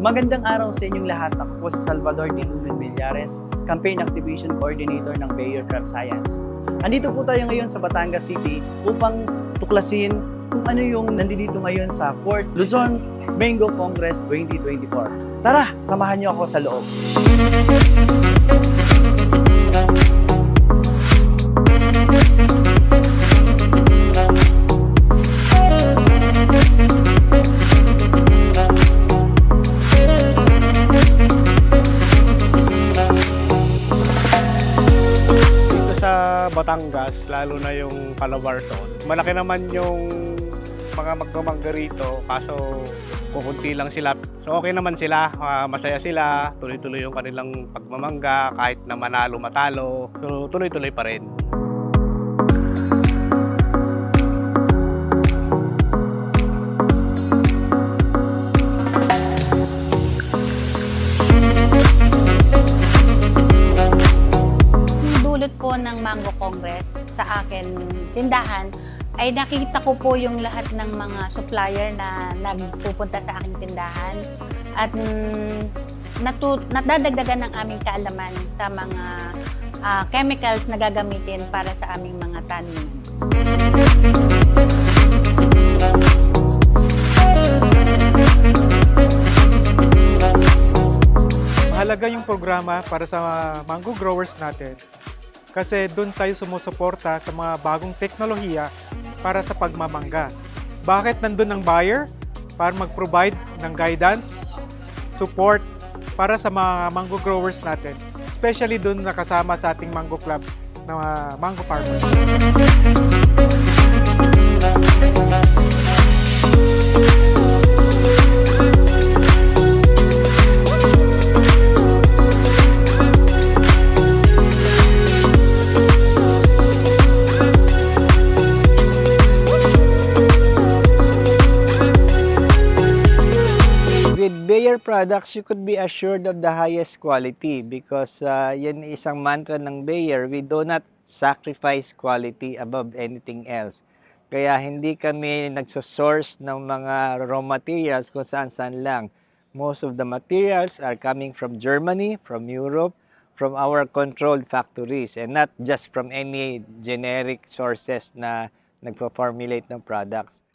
Magandang araw sa inyong lahat. Ako po si Salvador D. Lumen Villares, Campaign Activation Coordinator ng Bayer Crop Science. Andito po tayo ngayon sa Batangas City upang tuklasin kung ano yung nandito ngayon sa 4th Luzon Mango Congress 2024. Tara, samahan niyo ako sa loob. Batangas, lalo na yung Calabarzon, malaki naman yung mga magmamangga rito, kaso kukunti lang sila. So okay naman sila, ah, masaya sila, tuloy-tuloy yung kanilang pagmamangga, kahit na manalo matalo, so tuloy-tuloy pa rin. Mango Congress sa akin tindahan ay nakita ko po yung lahat ng mga supplier na nagpupunta sa aking tindahan at mm, natu- nadadagdagan ng aming kaalaman sa mga ah, chemicals na gagamitin para sa aming mga tanim. Mahalaga yung programa para sa mango growers natin kasi doon tayo sumusuporta sa mga bagong teknolohiya para sa pagmamangga. Bakit nandun ang buyer? Para mag-provide ng guidance, support para sa mga mango growers natin. Especially doon nakasama sa ating mango club na mango farmers. Products, you could be assured of the highest quality because uh, yan isang mantra ng Bayer, we do not sacrifice quality above anything else. Kaya hindi kami nagsosource ng mga raw materials kung saan-saan lang. Most of the materials are coming from Germany, from Europe, from our controlled factories and not just from any generic sources na nagpo-formulate ng products.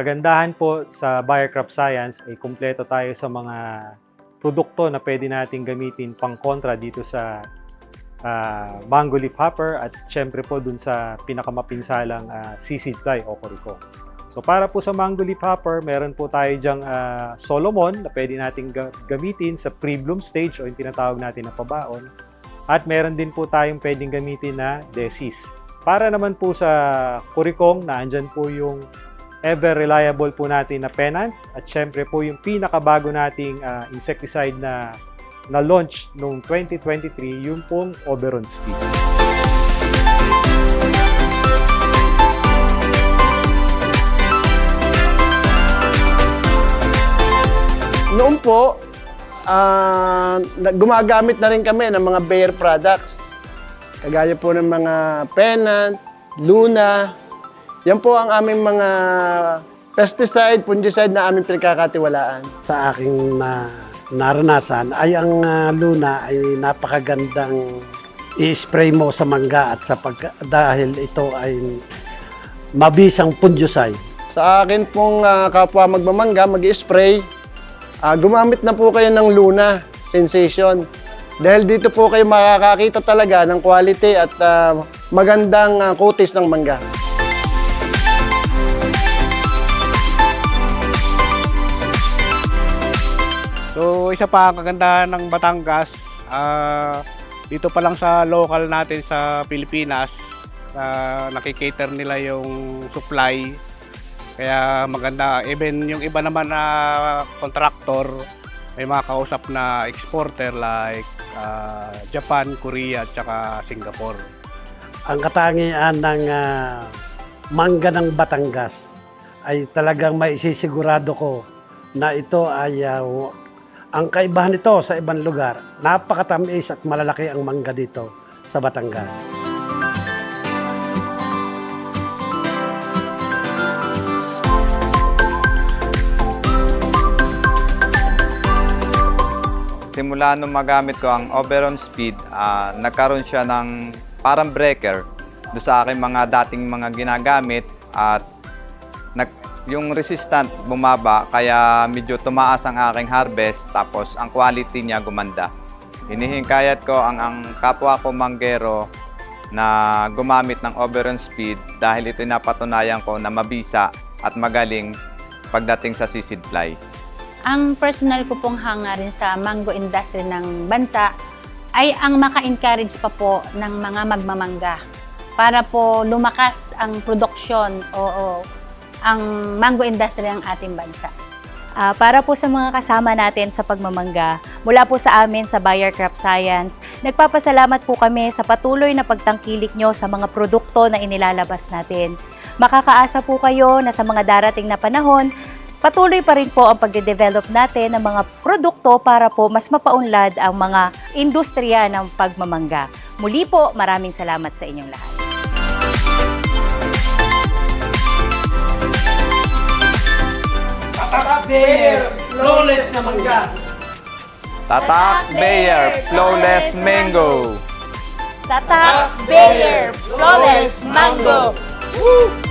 Kagandahan po sa Bayer Crop Science ay kumpleto tayo sa mga produkto na pwede nating gamitin pang kontra dito sa ah, mango leaf hopper at syempre po dun sa pinakamapinsalang uh, sisig fly o koriko. So para po sa mango leaf hopper, meron po tayo dyang ah, Solomon na pwede nating ga- gamitin sa pre-bloom stage o yung tinatawag natin na pabaon. At meron din po tayong pwedeng gamitin na desis. Para naman po sa kurikong, naandyan po yung ever reliable po natin na pennant at syempre po yung pinakabago nating ah, insecticide na na launch noong 2023 yung pong Oberon Speed. Noon po, na- gumagamit na rin kami ng mga Bayer products. Kagaya po ng mga Pennant, Luna. Yan po ang aming mga pesticide, fungicide na aming pinagkakatiwalaan. sa aking na naranasan ay ang ah, luna ay napakagandang i-spray mo sa mangga at sa pag dahil ito ay mabisang fungicide. Sa akin pong ah, kapwa magmamangga, mag-spray, ah, gumamit na po kayo ng Luna Sensation. Dahil dito po kayo makakakita talaga ng quality at ah, magandang ah, kutis ng mangga. Isa pa ang kagandahan ng Batangas, ah, dito pa lang sa local natin sa Pilipinas, uh, nakikater nila yung supply. Kaya maganda, even yung iba naman na contractor, may mga kausap na exporter like ah, Japan, Korea, at saka Singapore. Ang katangian ng ah, mangga ng Batangas ay talagang maisisigurado ko na ito ay ah, ang kaibahan nito sa ibang lugar, napakatamis at malalaki ang mangga dito sa Batangas. Simula nung magamit ko ang Oberon Speed, uh, nagkaroon siya ng parang breaker do sa aking mga dating mga ginagamit at nag yung resistant bumaba kaya medyo tumaas ang aking harvest tapos ang quality niya gumanda. Hinihingkayat ko ang, ang kapwa ko manggero na gumamit ng Oberon Speed dahil ito napatunayan ko na mabisa at magaling pagdating sa seed fly. Ang personal ko pong hangarin sa mango industry ng bansa ay ang maka-encourage pa po ng mga magmamangga para po lumakas ang produksyon o, o ang mango industry ng ating bansa. Ah, para po sa mga kasama natin sa pagmamangga, mula po sa amin sa Bayer Crop Science, nagpapasalamat po kami sa patuloy na pagtangkilik nyo sa mga produkto na inilalabas natin. Makakaasa po kayo na sa mga darating na panahon, patuloy pa rin po ang pagde-develop natin ng mga produkto para po mas mapaunlad ang mga industriya ng pagmamangga. Muli po, maraming salamat sa inyong lahat. Tatak Bayer Flawless Mango. Tatak Bayer Flawless Mango! Woo!